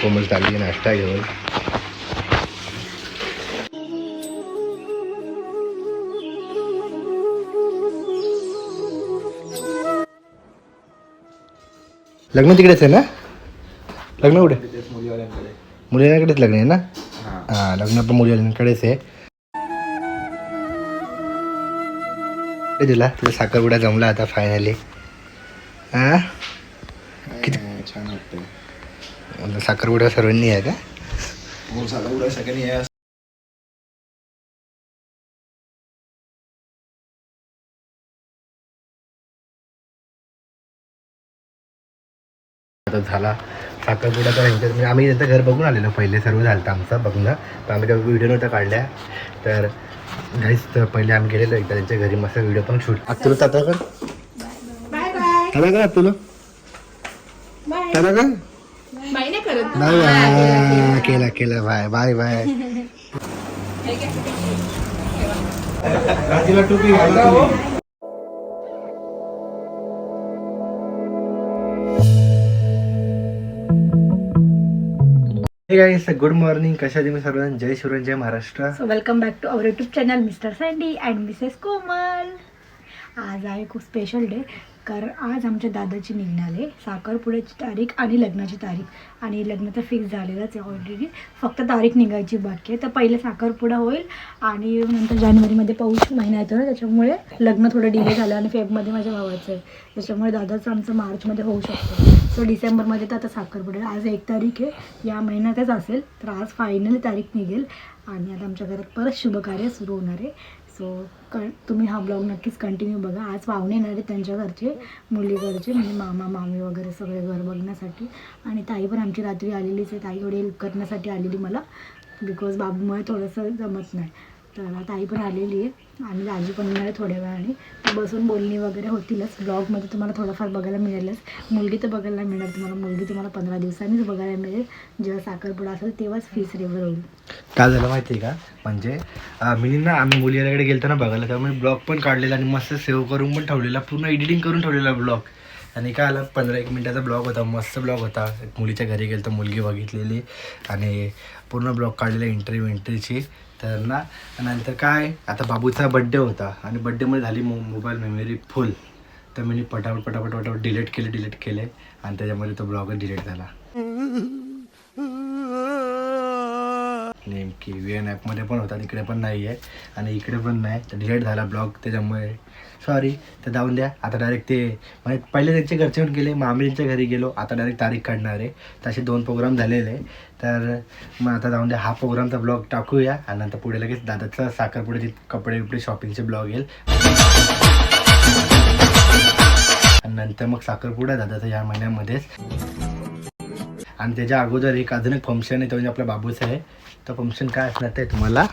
कोमल चालली नाश्ता घेऊन लग्न तिकडेच आहे ना? लग्न कुठे? मुलींकडेच लग्न आहे ना? हां. लग्न पण मुलींकडेच आहे. दिला तुला साखरपुडा जमला आता फायनली हा? किती छान वाटतं आता साखरपुडा सर्वांनी आहे का? हो साला उडा सगळ्यांनी आता झाला साखरपुडा तर यांच्यात म्हणजे आम्ही त्यांचं घर बघून आलेलो पहिले सर्व झालं होतं आमचं बघणं तर आम्ही त्या व्हिडिओ नव्हत्या काढल्या. तर घरीच तर पहिले आम्ही गेलेलो एकदा त्यांच्या घरी मस्त व्हिडिओ पण शूट तुला ताता कर ताता कर तुला ताता कर बाई नाही करत. बाय. बाय केला केला बाय बाय बाय. राजीला टोपी घाला तुम्ही. गुड मॉर्निंग कशा तुम्ही सर्वजण? जय शिवराय जय Maharashtra. So welcome back to our YouTube channel mister Sandy and missus Komal आज आहे खूप स्पेशल डे कारण आज आमच्या दादाची निघणाले साखरपुड्याची तारीख आणि लग्नाची तारीख. आणि लग्न तर फिक्स झालेलंच आहे ऑलरेडी फक्त तारीख निघायची बाकी आहे. तर पहिले साखरपुडा होईल आणि नंतर जानेवारीमध्ये पाऊस महिना येतो ना त्याच्यामुळे लग्न थोडं डिले झालं आणि फेबमध्ये माझ्या भावाचं आहे. त्याच्यामुळे दादाचं आमचं मार्चमध्ये होऊ शकतं. सो डिसेंबरमध्ये तर आता साखरपुडा आज एक तारीख आहे. या महिन्यातच असेल. तर आज फायनली तारीख निघेल. आणि आता आमच्या घरात परत शुभकार्य सुरू होणार आहे. सो क तुम्ही हा ब्लॉग नक्कीच कंटिन्यू बघा. आज पाहुणे येणार आहेत त्यांच्या घरचे मुलीकडचे म्हणजे मामा मामी वगैरे सगळे घर बघण्यासाठी. आणि ताई पण आमची रात्री आलेलीच आहे. ताई थोडी हेल्प करण्यासाठी आलेली मला. बिकॉज बाबूमुळे थोडंसं जमत नाही. तर आता आई पण आलेली आहे आणि आजी पण येणार आहे थोड्या वेळाने. तर बसून बोलणी वगैरे होतीलच. ब्लॉगमध्ये तुम्हाला थोडंफार बघायला मिळेलच. मुलगी तर बघायला मिळणार तुम्हाला. मुलगी तुम्हाला पंधरा दिवसांनीच बघायला मिळेल. जेव्हा साखरपुडा असेल तेव्हाच फीस रिव्हर होईल. काय झालं माहिती आहे का? म्हणजे मी ना आम्ही मुलीकडे गेलतो ना बघायला. त्यामुळे ब्लॉग पण काढलेला आणि मस्त सेव्ह करून पण ठेवलेला. पूर्ण एडिटिंग करून ठेवलेला ब्लॉग आणि काय आला? पंधरा एक मिनिटाचा ब्लॉग होता. मस्त ब्लॉग होता. मुलीच्या घरी गेलो तर मुलगी बघितलेली. आणि पूर्ण ब्लॉग काढलेला. इंटरव्ह्यू एंट्रीची तर ना नंतर काय आता बाबूचा बड्डे होता आणि बड्डेमध्ये झाली मो मोबाईल मेमरी फुल तर मी पटापट पटापट पटापट डिलीट केले डिलीट केले आणि त्याच्यामध्ये तो ब्लॉगच डिलीट झाला. की व्ही एन ॲपमध्ये पण होता तिकडे पण नाही आहे आणि इकडे पण नाही. तर डिलेट झाला ब्लॉग त्याच्यामुळे. सॉरी तर जाऊन द्या. आता डायरेक्ट ते म्हणजे पहिले त्यांचे घरचे येऊन गेले मामींच्या घरी गेलो. आता डायरेक्ट तारीख काढणार आहे. तसे दोन प्रोग्राम झालेले आहे. तर मग आता जाऊन द्या. हा प्रोग्रामचा ब्लॉग टाकूया आणि नंतर पुढे लगेच दादाचा साखरपुड्याचे कपडे बिपडे शॉपिंगचे ब्लॉग येईल. आणि नंतर मग साखरपुडा दादाचा या महिन्यामध्येच. आणि त्याच्या अगोदर एक अजून एक फंक्शन आहे तो म्हणजे आपल्या बाबूचं आहे. तो फंक्शन काय असणार ते तुम्हाला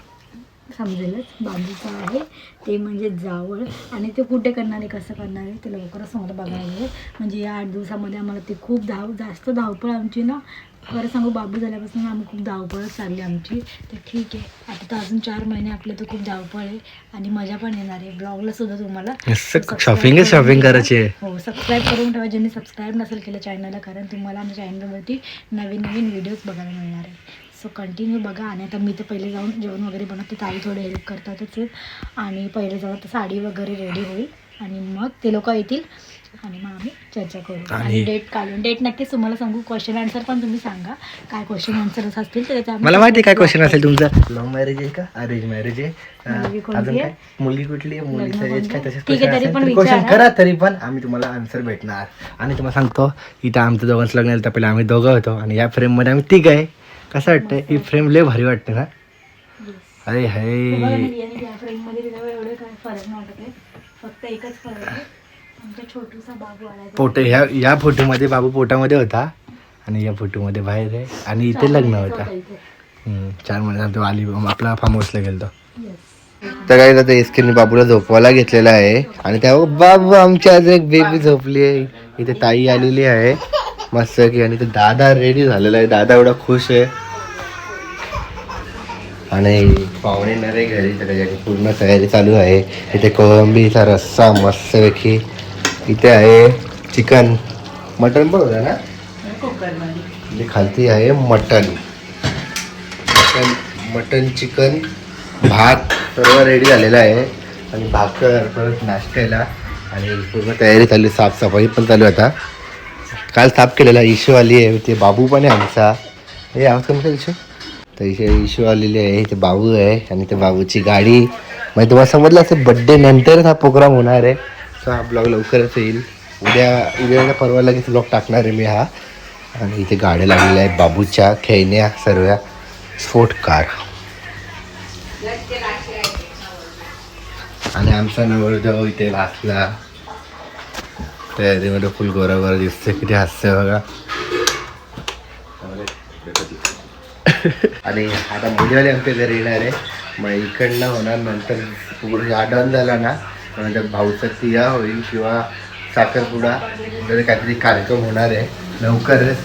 समजेलच. बाबूचं आहे. ते म्हणजे जावळ. आणि ते कुठे करणार आहे कसं करणार आहे ते लवकरच समोर बघायला म्हणजे या आठ दिवसामध्ये आम्हाला ते खूप धाव जास्त धावपळ आमची ना खरं सांगू बाबू झाल्यापासून आम्ही खूप धावपळच चालली आमची. तर ठीक आहे आता तर अजून चार महिने आपले तर खूप धावपळ आहे. आणि मजा पण येणार आहे. ब्लॉगला सुद्धा तुम्हाला शॉपिंगच शॉपिंग करायची आहे. हो सबस्क्राईब करून ठेवा. ज्यांनी सबस्क्राईब नसेल केलं चॅनलला कारण तुम्हाला आमच्या चॅनलवरती नवीन नवीन व्हिडिओज बघायला मिळणार आहे. सो कंटिन्यू बघा. आणि आता मी तर पहिले जाऊन जेवण वगैरे बनवते. ताई थोडे हेल्प करतातच. आणि पहिले जाऊन आता साडी वगैरे रेडी होईल. आणि मग ते लोक येतील. आणि मग आम्ही चर्चा करू. आणि डेट काढून डेट नक्कीच तुम्हाला सांगू. क्वेश्चन आन्सर पण तुम्ही सांगा. काय क्वेश्चन आन्सर असतील तर मला माहिती आहे काय क्वेश्चन असेल तुमचं. लव्ह मॅरेज आहे का? अरेंज मॅरेज आहे. मुलगी अं, कोणती अजून आहे? काय? मुलगी कुठली आहे? मुलीचं लग्न एज काय? कोणतं? तसेच ठीक आहे, तरी पण क्वेश्चन विचारा. करा तरी पण आम्ही तुम्हाला आन्सर भेटणार. आणि तुम्हाला सांगतो इथं आमचं दोघांचं लग्न झालं तर पहिले आम्ही दोघं होतो. आणि या फ्रेममध्ये आम्ही तिघ आहे. कसं वाटतंय? ही फ्रेम लय भारी वाटते ना? अरे बघा हाय मी आणि या फ्रेममध्ये त्याच्यावर एवढे काय फरक नाही वाटत आहे. फक्त एकच फरक आहे. फोटो ह्या या फोटोमध्ये बाबू पोटामध्ये होता आणि या फोटोमध्ये बाहेर आहे आणि इथे लग्न होता. हम्म, चार महिन्यात तो आली आपला फार्म हाऊसला गेलो तर काय आता एसकेने बाबूला झोपवायला घेतलेला आहे आणि त्या बाबू आमची आज एक बेबी झोपली आहे. इथे ताई आलेली आहे मस्त की आणि इथे दादा रेडी झालेला आहे. दादा एवढा खुश आहे. आणि पाहुणे आहे घरी तर त्याच्याची पूर्ण तयारी चालू आहे. इथे कोळंबीचा रस्सा मस्तपैकी इथे आहे चिकन. मटन पण होतं ना? जे खालती आहे मटन. मटन मटन चिकन भात. सर्व रेडी झालेलं आहे. आणि भाकर परत नाश्त्याला. आणि पूर्ण तयारी चालली साफसफाई पण चालू आहे आता. काल साफ केलेला इशू आली आहे. ते बाबू पण आहे आमचा. हे आवाज कमी कर इशू तर इशू इशू आलेली आहे ते बाबू आहे. आणि ते बाबूची गाडी. म्हणजे तुम्हाला समजलं असेल बड्डे नंतरच हा प्रोग्राम होणार आहे. आजचा ब्लॉग लवकरच येईल. उद्या उद्याला परवा लगेच ब्लॉग टाकणार आहे मी हा. आणि इथे गाड्या लागलेल्या आहेत बाबूच्या खेळण्या सर्व स्फोट कार. आणि आमचा नवरदेव इथे वाचला तयारीमध्ये फुल गोरा गोरा दिसते किती हास्य बघा. आणि आता मुलीवाले आमच्या घरी येणार आहे. मग इकडनं होणार नंतर पूर्ण हा डन झाला ना नंतर भाऊचा तिया होईल किंवा साखरपुडा वगैरे काहीतरी कार्यक्रम होणार आहे. लवकरच.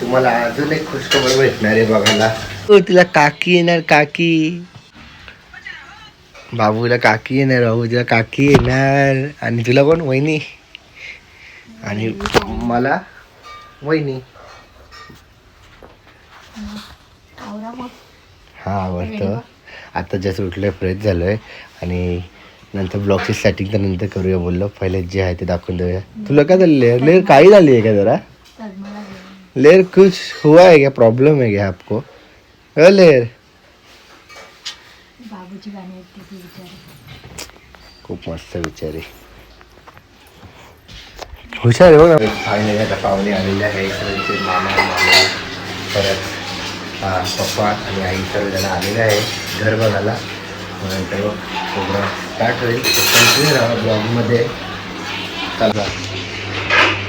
तुम्हाला अजून एक खुशखबर भेटणार आहे बघायला. हो तिला काकी येणार काकी. बाबूला काकी येणार बाबू तिला काकी येणार. आणि तुला कोण? वहिनी. आणि मला वहिनी. हा आवडतं आता जस्ट उठलं फ्रेश झालो आहे आणि नंतर ब्लॉगची स्टार्टिंग तर नंतर करूया बोललो. पहिले जे आहे ते दाखवून देऊया. तुला काय झालं? लेअर लेअर काही झाली आहे का जरा? लेअर कुछ हुआ है क्या? प्रॉब्लम है क्या आपको? अ लेअर खूप मस्त विचार हुशार आहे बघ. फायनली आता पाहुणे आलेले आहे. सर्वांचे मामा मामा परत पप्पा आणि आई सर्वजण आलेले आहे. घर बघायला. मग प्रोग्राम स्टार्ट होईल कंटिन्यू राहा ब्लॉगमध्ये. चला.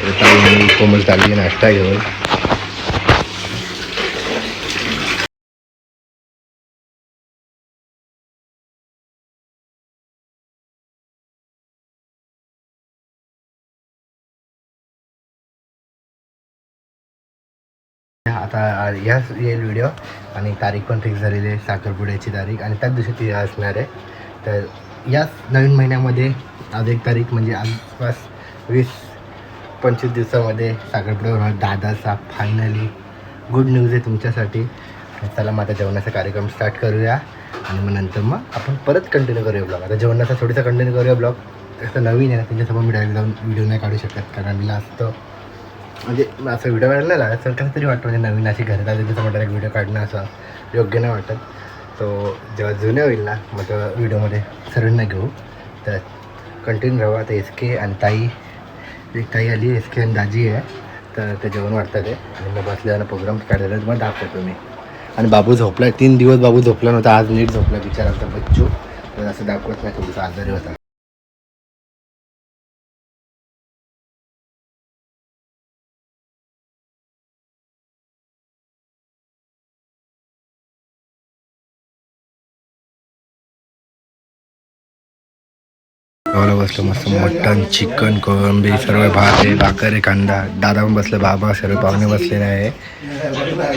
तर ताई कोमल चालली नाश्ता घेऊन आता याच येईल व्हिडिओ आणि तारीख पण फिक्स झालेली आहे साखरपुड्याची तारीख आणि त्याच दिवशी ती असणार आहे. तर याच नवीन महिन्यामध्ये आज एक तारीख म्हणजे आसपास वीस पंचवीस दिवसामध्ये साखरपुडा होणार. दादाचा फायनली गुड न्यूज आहे तुमच्यासाठी. चला मग आता जेवणाचा कार्यक्रम स्टार्ट करूया. आणि मग नंतर मग आपण परत कंटिन्यू करूया ब्लॉग आता जेवणाचा थोडीसा कंटिन्यू करूया ब्लॉग असं नवीन आहे ना त्यांच्यासमोर मी डायरेक्ट जाऊन व्हिडिओ नाही काढू शकत कारण मी असतं म्हणजे असं व्हिडिओ काढायला लागला कसं तरी वाटतं म्हणजे नवीन अशी घरात आली तसं म्हटलं व्हिडिओ काढणं असं योग्य नाही वाटत. तो जेव्हा जुने होईल ना मग तेव्हा व्हिडिओमध्ये सर्वांना घेऊ. तर कंटिन्यू राहू आता एस के आणि ताई. एक ताई आली एस के आणि दाजी आहे. तर ते जेवण वाटतात ते. आणि मग बसल्यानं प्रोग्राम काढलेला तुम्हाला दाखवतो मी. आणि बाबू झोपला तीन दिवस बाबू झोपला नव्हता आज नीट झोपला बिचारा आमचा बच्चू. तर असं दाखवत नाही तुमचा आजारी होता. गावाला बसलो मस्त मटन चिकन कोळंबी सर्व भात आहे भाकर आहे कांदा. दादा पण बसले बाबा सर्व पाहुणे बसलेले आहे.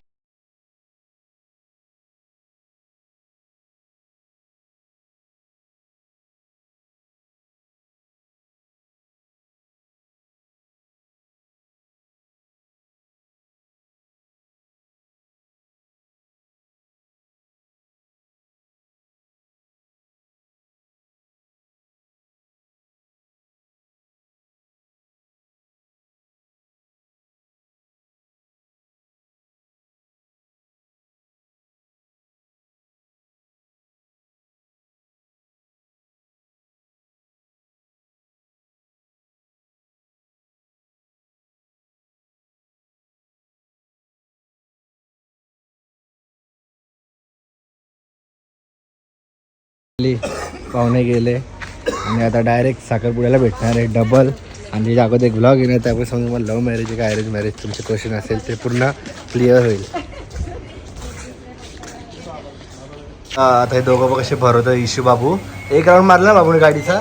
पाहुणे गेले. आणि आता डायरेक्ट साखरपुड्याला भेटणार आहे डबल आणि त्याच्या अगोदर एक ब्लॉग येणार त्यामुळे समजा मला लव्ह मॅरेज का अरेंज मॅरेज तुमचे क्वेश्चन असेल ते पूर्ण क्लिअर होईल. आता हे दोघं कसे भरवतं इशू बाबू. एक राऊंड मारला बाबूने गाडीचा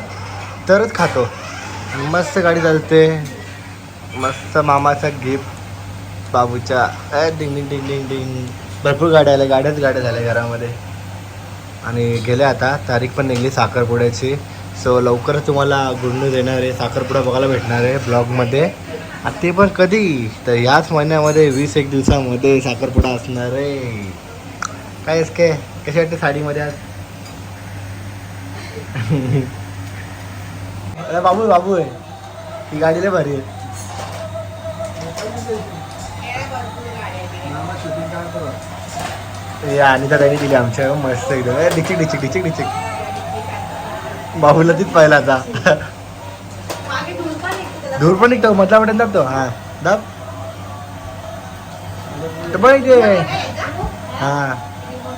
तरच खातो. मस्त गाडी चालते. मस्त मामाचा गिफ्ट बाबूच्या. डिंग डिंग डिंग डिंग डिंग भरपूर गाड्या आल्या गाड्याच गाड्या झाल्या घरामध्ये. आणि गेले आता. तारीख पण निघली साखरपुड्याची. सो लवकरच तुम्हाला गुड न्यूज येणार आहे. साखरपुडा बघायला भेटणार आहे ब्लॉगमध्ये. आणि ते पण कधी? तर याच महिन्यामध्ये वीस एक दिवसामध्ये साखरपुडा असणार आहे. काय आहेस काय कशी वाटते साडीमध्ये आज? अरे बाबू आहे, बाबू आहे ही गाडीला भारी आहे. या आणि तर त्यांनी दिली आमच्या मस्त एकदम. डिचिक डिचिक डिचिक डिचिक बाबूला तीच पाहिला आता. धूर पण निघतो मधला बटन दाबतो हा दाब. तर बघ हा.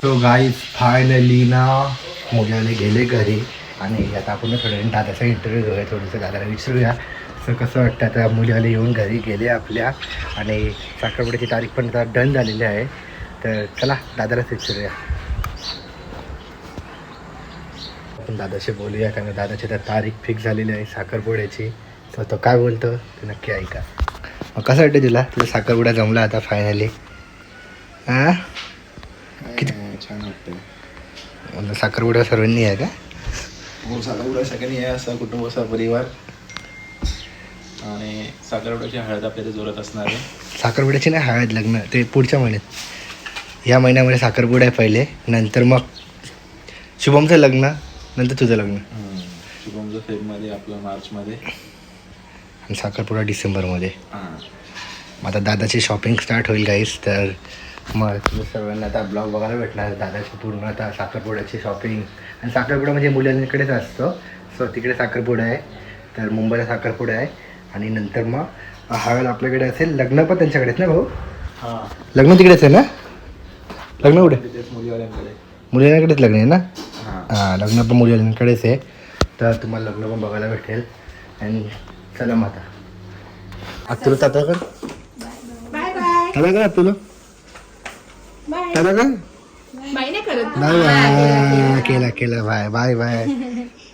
तो गाईज फायनली ना मुलाने गेले घरी. आणि आता आपण थोड्या वेळाने दादाचा इंटरव्ह्यू घेऊया थोडंसं दादाला विचारूया. असं कसं वाटतं आता मुलीवाले येऊन घरी गेले आपल्या? आणि साखरपुड्याची तारीख पण आता डन झालेली आहे. तर चला दादालाच विचारूया आपण दादाशी बोलूया कारण दादाची तर तारीख फिक्स झालेली आहे साखरपुड्याची. तर तो काय बोलतो ते नक्की ऐका. मग कसं वाटतं तुला? तुला साखरपुडा जमला आता फायनली हां किती? छान वाटतंय. म्हणजे साखरपुडा सर्वांनी आहे का? हो साखरपुडा सेकंड आहे असा कुटुंब असा परिवार. आणि साखरपुड्याची हळद आपल्या जोरात असणार आहे. साखरपुड्याची नाही हळद लग्न ते पुढच्या महिन्यात. या महिन्यामध्ये साखरपुडा आहे पहिले नंतर मग शुभमचं लग्न नंतर तुझं लग्न. शुभमचं फेबमध्ये आपलं मार्चमध्ये. आणि साखरपुडा डिसेंबरमध्ये. हां. मग आता दादाची शॉपिंग स्टार्ट होईल गाईस तर मग तुम्ही सर्वांना आता ब्लॉग बघायला भेटणार दादाची पूर्ण आता साखरपुड्याची शॉपिंग. आणि साखरपुडा म्हणजे मुलांकडेच असतो. सो तिकडे साखरपुडा आहे. तर मुंबईला साखरपुडा आहे. आणि नंतर मग हळद आपल्याकडे असेल. लग्न पण त्यांच्याकडेच ना भाऊ? हां. लग्न तिकडेच आहे ना? लग्न कुठे? तिथेच मुलीवाल्यांकडे. मुलींकडेच लग्न आहे ना? हां. लग्न पण मुलींकडेच आहे. तर तुम्हाला लग्न पण बघायला भेटेल. आणि चला मग आता तुला ताता कर बाय बाय. ताता कर तुला? बाय. ताता कर बाय नाही करत. Bye bye. केला केला. Bye bye bye.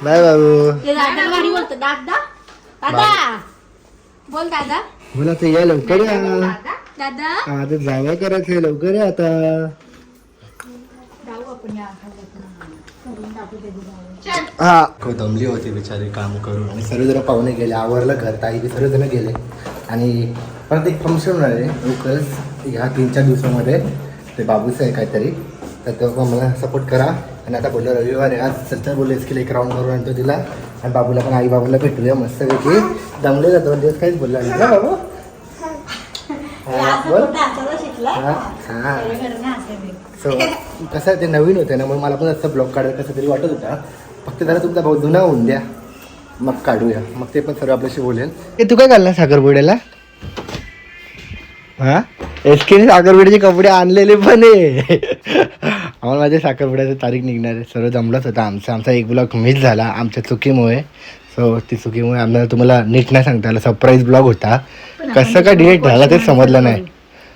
बाय बाबू. दादा बोल दादा. बोला ते या लवकर या. दादा? आता जावं करायचं लवकर या आता जाऊ आपण या करून टाकू ते हा. खूप दमली होती बिचारी काम करून. आणि सर्वजण पाहुणे गेले. आवरलं घर ताई बी सर्वजण गेले. आणि परत एक फंक्शन होणार आहे. लवकरच ह्या तीन चार दिवसामध्ये ते बाबूचं आहे काहीतरी. तर तेव्हा मला सपोर्ट करा. आणि आता बोललो रविवार आहे. आज सध्या बोललो की एक राऊंड करून आणतो तिला. आणि बाबूला पण आई बाबूला भेटूया मस्तपैकी. दमले जातो दोन दिवस काहीच बोलला ना बाबू? हा, बोल. सो कसं आहे, ते नवीन होतं ना मग मला पण असं ब्लॉग काढायला कसं तरी वाटत होता. फक्त जरा तुमचा भाऊ जुना होऊन द्या. मग काढूया. मग ते पण सर्व आपल्याशी बोलेल ए तू काय घालणार साखरपुड्याला? हा? एस केने साखरपुड्याचे कपडे आणलेले पण आहे आम्हाला माझ्या साखरपुड्याची तारीख निघणार आहे. सर्व जमलंच होतं आमचा. आमचा एक ब्लॉग मिस झाला आमच्या चुकीमुळे. सो ती चुकीमुळे आम्हाला तुम्हाला नीट नाही सांगता आलं. सरप्राईज ब्लॉग होता. कसं काय डिलेट झाला तेच समजलं नाही.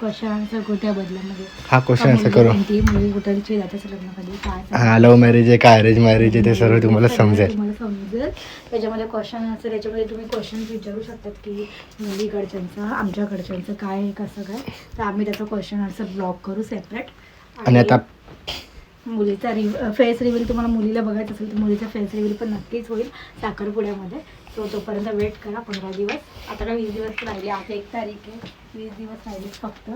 कशांचा कोट्या बदलामध्ये हा क्वेश्चन असं करू? कोणती? मुलगी कुठलची जाते लग्न कधी काय हा लव्ह मॅरेज आहे का अरेंज मॅरेज आहे ते सर्व तुम्हाला समजेल. तुम्हाला समजेल. त्याच्यामध्ये क्वेश्चन असेल त्याच्यामध्ये तुम्ही क्वेश्चन विचारू शकतात की मुलीकडच्यांचं आमच्याकडच्यांचं काय आहे कसं काय? तर आम्ही त्याचं क्वेश्चन आन्सर ब्लॉक करू सेपरेट आणि आता मुलीचा रिव फेस रिव्हील तुम्हाला मुलीला बघायचं असेल तर मुलीचा फेस रिव्हील पण नक्कीच होईल साखरपुड्यामध्ये. सो तोपर्यंत वेट करा पंधरा दिवस. आता काय वीस दिवस राहिले? आता एक तारीख आहे. वीस दिवस राहिले फक्त.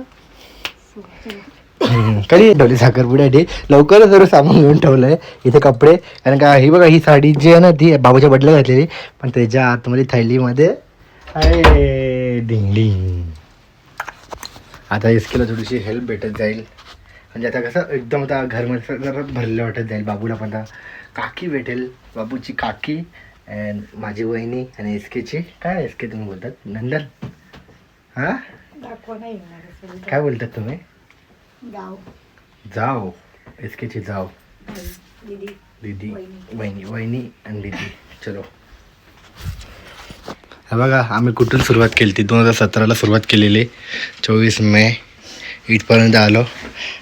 सो चला. कधी ठेवली साखरपुड्यासाठी लवकरच सर्व सामान घेऊन ठेवलंय. इथे कपडे. कारण का ही बघा ही साडी जी आहे ना ती बाबूच्या बदला घातलेली. पण त्याच्या आतमध्ये थैलीमध्ये आहे डिंग डिंग आता इसकेला थोडीशी हेल्प भेटत जाईल. म्हणजे आता कसं एकदम आता घरमध्ये जरा भरलं वाटत जाईल. बाबूला पण आता काकी भेटेल. बाबूची काकी. अँड माझी वहिनी आणि एसकेची काय एसके तुम्ही बोलतात? नंदन? हां? दाखवा नाही येणार असेल तर. काय बोलतात तुम्ही? गाव जाओ. एसकेची जाओ. आई, दीदी. दीदी. वहिनी. वहिनी. वहिनी आणि दीदी. चलो. हा बघा आम्ही कुठून सुरुवात केली ती दोन हजार सतराला सुरुवात केलेली. चोवीस मे इथपर्यंत आलो.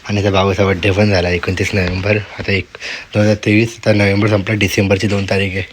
आणि त्या बाबूचा बड्डे पण झाला एकोणतीस नोव्हेंबर. आता एक दोन हजार तेवीस आता नोव्हेंबर संपला डिसेंबरची दोन तारीख आहे.